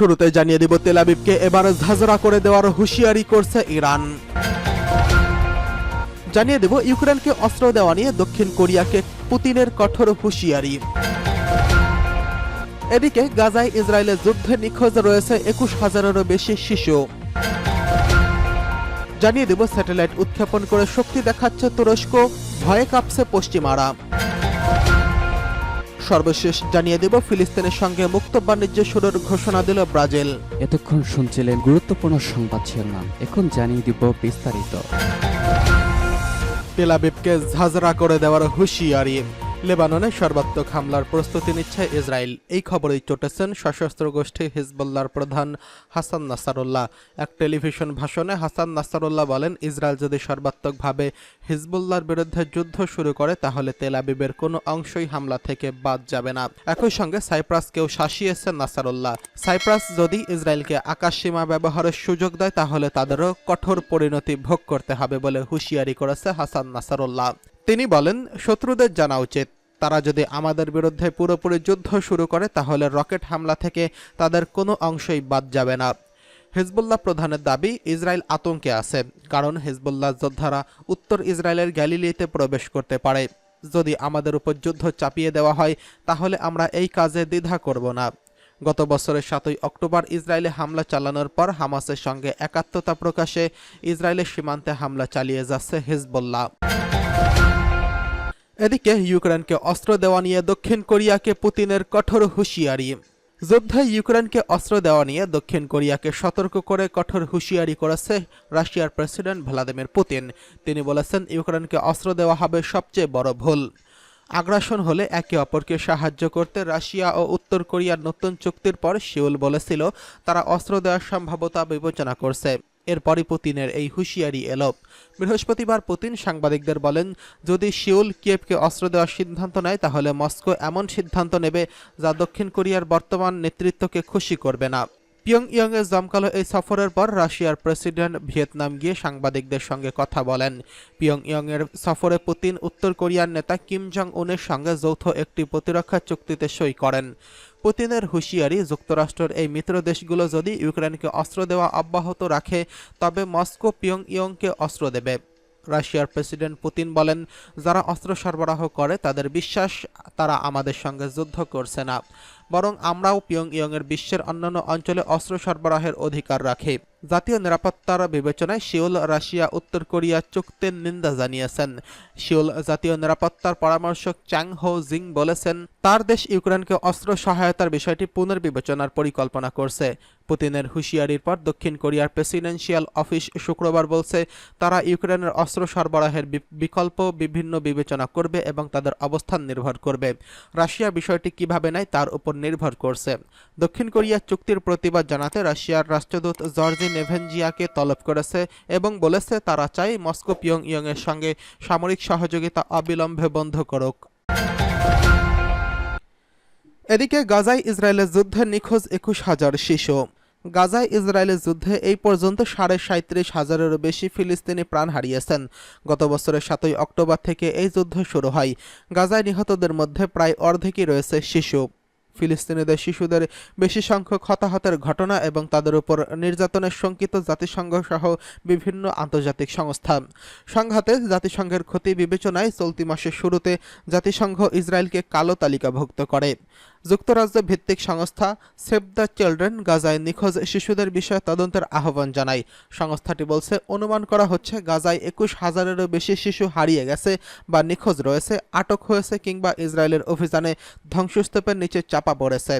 শুরুতে জানিয়ে দিব তেল আবিবকে, এবার ঝাঁঝরা করে দেওয়ার হুঁশিয়ারি করছে ইরান। জানিয়ে দেব ইউক্রেনকে অস্ত্র দেওয়া নিয়ে দক্ষিণ কোরিয়াকে পুতিনের কঠোর হুঁশিয়ারি। এদিকে গাজায় ইসরায়েলের যুদ্ধে নিখোঁজ রয়েছে একুশ হাজারেরও বেশি শিশু। জানিয়ে দেব স্যাটেলাইট উৎক্ষেপণ করে শক্তি দেখাচ্ছে তুরস্ক, ভয়ে কাঁপছে পশ্চিমারা। সর্বশেষ জানিয়ে দেব ফিলিস্তিনের সঙ্গে মুক্ত বাণিজ্য শুরুর ঘোষণা দিল ব্রাজিল। এতক্ষণ শুনছিলেন গুরুত্বপূর্ণ সংবাদ শিরোনাম। এখন জানিয়ে দিব বিস্তারিত। তেলাবিবকে ঝাঁঝরা করে দেওয়ার হুঁশিয়ারি। লেবাননে সর্বাত্মক হামলার প্রস্তুতি নিচ্ছে ইসরায়েল। এই খবরেই চটেছেন সশস্ত্র গোষ্ঠী হিজবুল্লাহর প্রধান হাসান নাসারুল্লাহ। এক টেলিভিশন ভাষণে হাসান নাসারুল্লাহ বলেন, ইসরায়েল যদি সর্বাত্মকভাবে হিজবুল্লাহর বিরুদ্ধে যুদ্ধ শুরু করে, তাহলে তেল আবিবের কোনো অংশই হামলা থেকে বাদ যাবে না। একই সঙ্গে সাইপ্রাসকেও শাসিয়েছেন নাসারুল্লাহ। সাইপ্রাস যদি ইসরায়েলকে আকাশসীমা ব্যবহারের সুযোগ দেয়, তাহলে তাদেরও কঠোর পরিণতি ভোগ করতে হবে বলে হুঁশিয়ারি করেছে হাসান নাসারুল্লাহ। তিনি বলেন, শত্রুদের জানা উচিত। তারা যদি আমাদের বিরুদ্ধে পুরোপুরি যুদ্ধ শুরু করে, তাহলে রকেট হামলা থেকে তাদের কোনো অংশই বাদ যাবে না। হিজবুল্লাহ প্রধানের দাবি, ইসরায়েল আতঙ্কে আছে, কারণ হিজবুল্লাহ যোদ্ধারা উত্তর ইসরায়েলের গ্যালিলিতে প্রবেশ করতে পারে। যদি আমাদের উপর যুদ্ধ চাপিয়ে দেওয়া হয়, তাহলে আমরা এই কাজে দ্বিধা করব না। গত বছরের সাতই অক্টোবর ইসরায়েলে হামলা চালানোর পর হামাসের সঙ্গে একাত্মতা প্রকাশে ইসরায়েলের সীমান্তে হামলা চালিয়ে যাচ্ছে হিজবুল্লাহ। এদিকে ইউক্রেনকে অস্ত্র দেওয়া নিয়ে দক্ষিণ কোরিয়াকে পুতিনের কঠোর হুঁশিয়ারি। যুদ্ধে ইউক্রেনকে অস্ত্র দেওয়া নিয়ে দক্ষিণ কোরিয়াকে সতর্ক করে কঠোর হুঁশিয়ারি করেছে রাশিয়ার প্রেসিডেন্ট ভ্লাদিমির পুতিন। তিনি বলেছেন, ইউক্রেনকে অস্ত্র দেওয়া হবে সবচেয়ে বড় ভুল। আগ্রাসন হলে একে অপরকে সাহায্য করতে রাশিয়া ও উত্তর কোরিয়ার নতুন চুক্তির পর শিউল বলেছিল, তারা অস্ত্র দেওয়ার সম্ভাব্যতা বিবেচনা করছে। এরপরই পুতিনের এই হুঁশিয়ারি এলো। বৃহস্পতিবার পুতিন সাংবাদিকদের বলেন, যদি সিউল কিয়েভকে অস্ত্র দেওয়ার সিদ্ধান্ত নেয়, তাহলে মস্কো এমন সিদ্ধান্ত নেবে যা দক্ষিণ কোরিয়ার বর্তমান নেতৃত্বকে খুশি করবে না। পিয়ং ইয়ংয়ে জমকালো এই সফরের পর রাশিয়ার প্রেসিডেন্ট ভিয়েতনাম গিয়ে সাংবাদিকদের সঙ্গে কথা বলেন। পিয়ং ইয়ংয়ের সফরে পুতিন, উত্তর কোরিয়ার নেতা কিম জং উনের সঙ্গে যৌথ একটি প্রতিরক্ষা চুক্তিতে সই করেন। পুতিনের হুঁশিয়ারি, যুক্তরাষ্ট্রের এই মিত্র দেশগুলো যদি ইউক্রেনকে অস্ত্র দেওয়া অব্যাহত রাখে, তবে মস্কো পিয়ং ইয়ংকে অস্ত্র দেবে। রাশিয়ার প্রেসিডেন্ট পুতিন বলেন, যারা অস্ত্র সরবরাহ করে, তাদের বিশ্বাস, তারা আমাদের সঙ্গে যুদ্ধ করছে না। বরং আমরাও পিয়ং ইয়ংয়ের বিশ্বের অন্যান্য অঞ্চলে অস্ত্র সরবরাহের অধিকার রাখে। জাতীয় নিরাপত্তার বিবেচনায় শিওল রাশিয়া, উত্তর কোরিয়া চুক্তির নিন্দা জানিয়েছেন। শিওল জাতীয় নিরাপত্তার পরামর্শক চ্যাং হো জিং বলেছেন, তার দেশ ইউক্রেনকে অস্ত্র সহায়তার বিষয়টি পুনর্বিবেচনার পরিকল্পনা করছে। পুতিনের হুঁশিয়ারির পর দক্ষিণ কোরিয়ার প্রেসিডেন্সিয়াল অফিস শুক্রবার বলছে, তারা ইউক্রেনের অস্ত্র সরবরাহের বিকল্প বিভিন্ন বিবেচনা করবে এবং তাদের অবস্থান নির্ভর করবে। রাশিয়া বিষয়টি কীভাবে নেয় তার উপর নির্ভর করছে। দক্ষিণ কোরিয়া চুক্তির প্রতিবাদ জানাতে রাশিয়ার রাষ্ট্রদূত জর্জি নেভেনজিয়াকে তলব করেছে এবং বলেছে তারা চায় মস্কো পিয়ং ইয়ং এর সঙ্গে সামরিক সহযোগিতা অবিলম্বে বন্ধ করুক। এদিকে গাজায় ইসরায়েলের যুদ্ধে নিখোঁজ একুশ হাজার শিশু। গাজায় ইসরায়েলের যুদ্ধে এই পর্যন্ত সাড়ে সাঁত্রিশ হাজারেরও বেশি ফিলিস্তিনি প্রাণ হারিয়েছেন। গত বছরের সাতই অক্টোবর থেকে এই যুদ্ধ শুরু হয়। গাজায় নিহতদের মধ্যে প্রায় অর্ধেকই রয়েছে শিশু। ফিলিস্তিনিদের শিশুদের বেশি সংখ্যক হতাহতের ঘটনা এবং তাদের উপর নির্যাতনের শঙ্কিত জাতিসংঘ সহ বিভিন্ন আন্তর্জাতিক সংস্থা। সংঘাতে জাতিসংঘের ক্ষতি বিবেচনায় চলতি মাসের শুরুতে জাতিসংঘ ইসরায়েলকে কালো তালিকাভুক্ত করে। যুক্তরাজ্য ভিত্তিক সংস্থা সেভ দ্য চিলড্রেন গাজায় নিখোঁজ শিশুদের বিষয়ে তদন্তের আহ্বান জানায়। সংস্থাটি বলছে, অনুমান করা হচ্ছে, গাজায় একুশ হাজারেরও বেশি শিশু হারিয়ে গেছে বা নিখোঁজ রয়েছে, আটক হয়েছে কিংবা ইসরায়েলের অভিযানে ধ্বংসস্তূপের নিচে চাপা পড়েছে।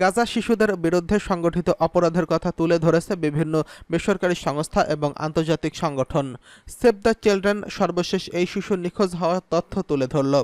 গাজা শিশুদের বিরুদ্ধে সংগঠিত অপরাধের কথা তুলে ধরেছে বিভিন্ন বেসরকারি সংস্থা এবং আন্তর্জাতিক সংগঠন। সেভ দ্য চিলড্রেন সর্বশেষ এই শিশু নিখোঁজ হওয়ার তথ্য তুলে ধরল।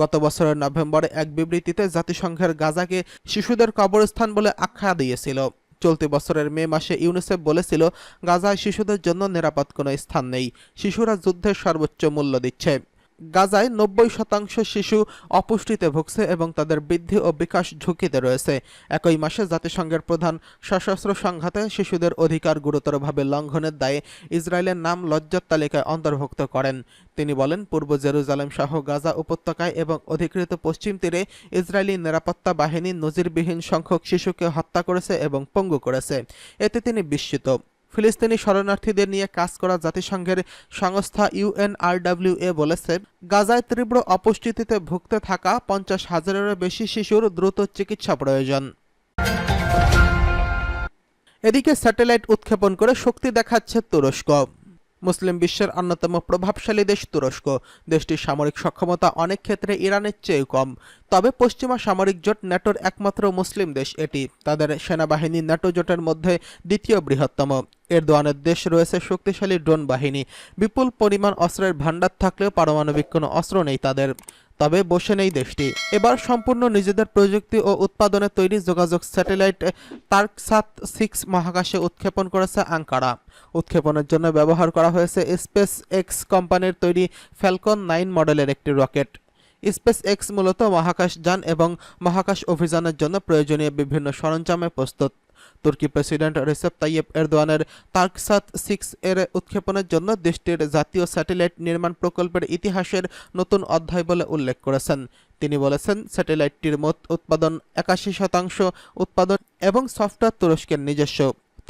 গত বছরের নভেম্বরে এক বিবৃতিতে জাতিসংঘের গাজাকে শিশুদের কবরস্থান বলে আখ্যা দিয়েছিল। চলতি বছরের মে মাসে ইউনিসেফ বলেছিল, গাজায় শিশুদের জন্য নিরাপদ কোনো স্থান নেই। শিশুরা যুদ্ধের সর্বোচ্চ মূল্য দিচ্ছে। গাজায় নব্বই শতাংশ শিশু অপুষ্টিতে ভুগছে এবং তাদের বৃদ্ধি ও বিকাশ ঝুঁকিতে রয়েছে। একই মাসে জাতিসংঘের প্রধান সশস্ত্র সংঘাতে শিশুদের অধিকার গুরুতরভাবে লঙ্ঘনের দায়ে ইসরায়েলের নাম লজ্জার তালিকায় অন্তর্ভুক্ত করেন। তিনি বলেন, পূর্ব জেরুজালেম সহ গাজা উপত্যকায় এবং অধিকৃত পশ্চিম তীরে ইসরায়েলি নিরাপত্তা বাহিনী নজিরবিহীন সংখ্যক শিশুকে হত্যা করেছে এবং পঙ্গু করেছে। এতে তিনি বিস্মিত। ফিলিস্তিনি শরণার্থীদের নিয়ে কাজ করা জাতিসংঘের সংস্থা ইউএনআরডব্লিউএ বলেছে, গাজায় তীব্র অপুষ্টিতে ভুগতে থাকা পঞ্চাশ হাজারেরও বেশি শিশুর দ্রুত চিকিৎসা প্রয়োজন। এদিকে স্যাটেলাইট উৎক্ষেপণ করে শক্তি দেখাচ্ছে তুরস্ক। মুসলিম বিশ্বের অন্যতম প্রভাবশালী দেশ তুরস্ক। দেশটির সামরিক সক্ষমতা অনেক ক্ষেত্রে ইরানের চেয়ে কম। তবে পশ্চিমা সামরিক জোট ন্যাটোর একমাত্র মুসলিম দেশ এটি। তাদের সেনাবাহিনী ন্যাটো জোটের মধ্যে দ্বিতীয় বৃহত্তম। এরদোয়ানের দেশ রয়েছে শক্তিশালী ড্রোন বাহিনী। বিপুল পরিমাণ অস্ত্রের ভাণ্ডার থাকলেও পারমাণবিক কোনো অস্ত্র নেই তাদের। তবে বসে নেই দেশটি। এবার সম্পূর্ণ নিজেদের প্রযুক্তি ও উৎপাদনে তৈরি যোগাযোগ স্যাটেলাইট তার্কসাত সিক্স মহাকাশে উৎক্ষেপণ করেছে আঙ্কারা। উৎক্ষেপণের জন্য ব্যবহার করা হয়েছে স্পেস এক্স কোম্পানির তৈরি ফ্যালকন নাইন মডেলের একটি রকেট। স্পেস এক্স মূলত মহাকাশ যান এবং মহাকাশ অভিযানের জন্য প্রয়োজনীয় বিভিন্ন সরঞ্জামে প্রস্তুত। তুর্কি প্রেসিডেন্ট রেসেপ তাইয়েব এরদোয়ানের তার্কসাত সিক্স এর উৎক্ষেপণের জন্য দেশটির জাতীয় স্যাটেলাইট নির্মাণ প্রকল্পের ইতিহাসের নতুন অধ্যায় বলে উল্লেখ করেছেন। তিনি বলেছেন, স্যাটেলাইটটির মোট উৎপাদন একাশি শতাংশ উৎপাদন এবং সফটওয়্যার তুরস্কের নিজস্ব।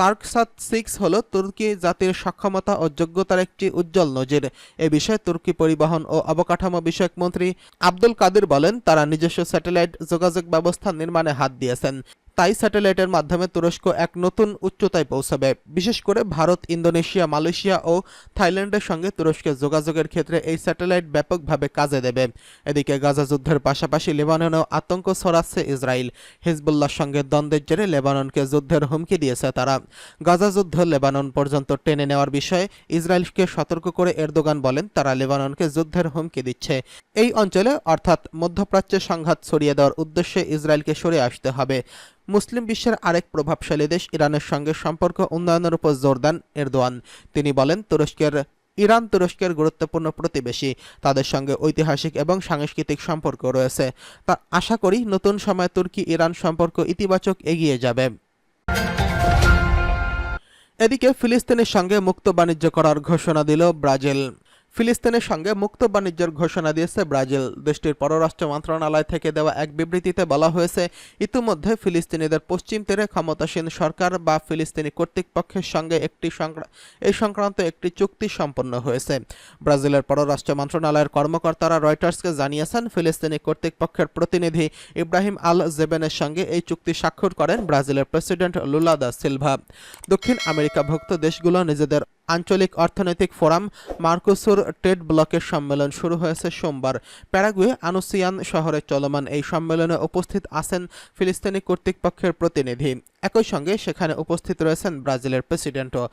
তার্কসাত সিক্স হল তুর্কি জাতির সক্ষমতা ও যোগ্যতার একটি উজ্জ্বল নজির। এ বিষয়ে তুর্কি পরিবহন ও অবকাঠামো বিষয়ক মন্ত্রী আব্দুল কাদির বলেন, তারা নিজস্ব স্যাটেলাইট যোগাযোগ ব্যবস্থা নির্মাণে হাত দিয়েছেন। তাই স্যাটেলাইটের মাধ্যমে তুরস্ক এক নতুন উচ্চতায় পৌঁছাবে। বিশেষ করে ভারত, ইন্দোনেশিয়া, মালয়েশিয়া ও থাইল্যান্ডের সঙ্গে তুরস্কের যোগাযোগের ক্ষেত্রে এই স্যাটেলাইট ব্যাপকভাবে কাজে দেবে। এদিকে গাজা যুদ্ধের পাশাপাশি লেবাননেও আতঙ্ক ছড়াচ্ছে ইসরায়েল। হিজবুল্লাহর সঙ্গে দ্বন্দ্বের জেরে লেবাননকে যুদ্ধের হুমকি দিয়েছে তারা। গাজা যুদ্ধ লেবানন পর্যন্ত টেনে নেওয়ার বিষয়ে ইসরায়েলকে সতর্ক করে এরদোগান বলেন, তারা লেবাননকে যুদ্ধের হুমকি দিচ্ছে। এই অঞ্চলে, অর্থাৎ মধ্যপ্রাচ্যে সংঘাত ছড়িয়ে দেওয়ার উদ্দেশ্যে ইসরায়েলকে সরে আসতে হবে। মুসলিম বিশ্বের আরেক প্রভাবশালী দেশ ইরানের সঙ্গে সম্পর্ক উন্নয়নের উপর জোর দেন এরদোয়ান। তিনি বলেন, তুরস্কের, ইরান তুরস্কের গুরুত্বপূর্ণ প্রতিবেশী। তাদের সঙ্গে ঐতিহাসিক এবং সাংস্কৃতিক সম্পর্ক রয়েছে। তা আশা করি নতুন সময় তুর্কি ইরান সম্পর্ক ইতিবাচক এগিয়ে যাবে। এদিকে ফিলিস্তিনের সঙ্গে মুক্ত বাণিজ্য করার ঘোষণা দিল ব্রাজিল। ফিলিস্তিনের সঙ্গে মুক্ত বাণিজ্যের ঘোষণা দিয়েছে ব্রাজিল। দেশটির পররাষ্ট্র মন্ত্রণালয় থেকে দেওয়া এক বিবৃতিতে বলা হয়েছে, ইতিমধ্যে ফিলিস্তিনিদের পশ্চিম তীরে ক্ষমতাসীন সরকার বা ফিলিস্তিনি কর্তৃপক্ষের সঙ্গে একটি এই সংক্রান্ত একটি চুক্তি সম্পন্ন হয়েছে। ব্রাজিলের পররাষ্ট্র মন্ত্রণালয়ের কর্মকর্তারা রয়টার্সকে জানিয়েছেন, ফিলিস্তিনি কর্তৃপক্ষের প্রতিনিধি ইব্রাহিম আল জেবেনের সঙ্গে এই চুক্তি স্বাক্ষর করেন ব্রাজিলের প্রেসিডেন্ট লুলাদা সিলভা। দক্ষিণ আমেরিকাভুক্ত দেশগুলো নিজেদের আঞ্চলিক অর্থনৈতিক ফোরাম মার্কোসুর ট্রেড ব্লকের সম্মেলন শুরু হয়েছে সোমবার। প্যারাগুয়ে আনুসিয়ান শহরে চলমান এই সম্মেলনে উপস্থিত আছেন ফিলিস্তিনি কর্তৃপক্ষের প্রতিনিধি। একই সঙ্গে সেখানে উপস্থিত রয়েছেন ব্রাজিলের প্রেসিডেন্টও।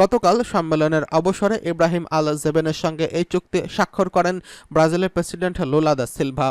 গতকাল সম্মেলনের অবসরে ইব্রাহিম আল জেবেনের সঙ্গে এই চুক্তি স্বাক্ষর করেন ব্রাজিলের প্রেসিডেন্ট লুলা দা সিলভা।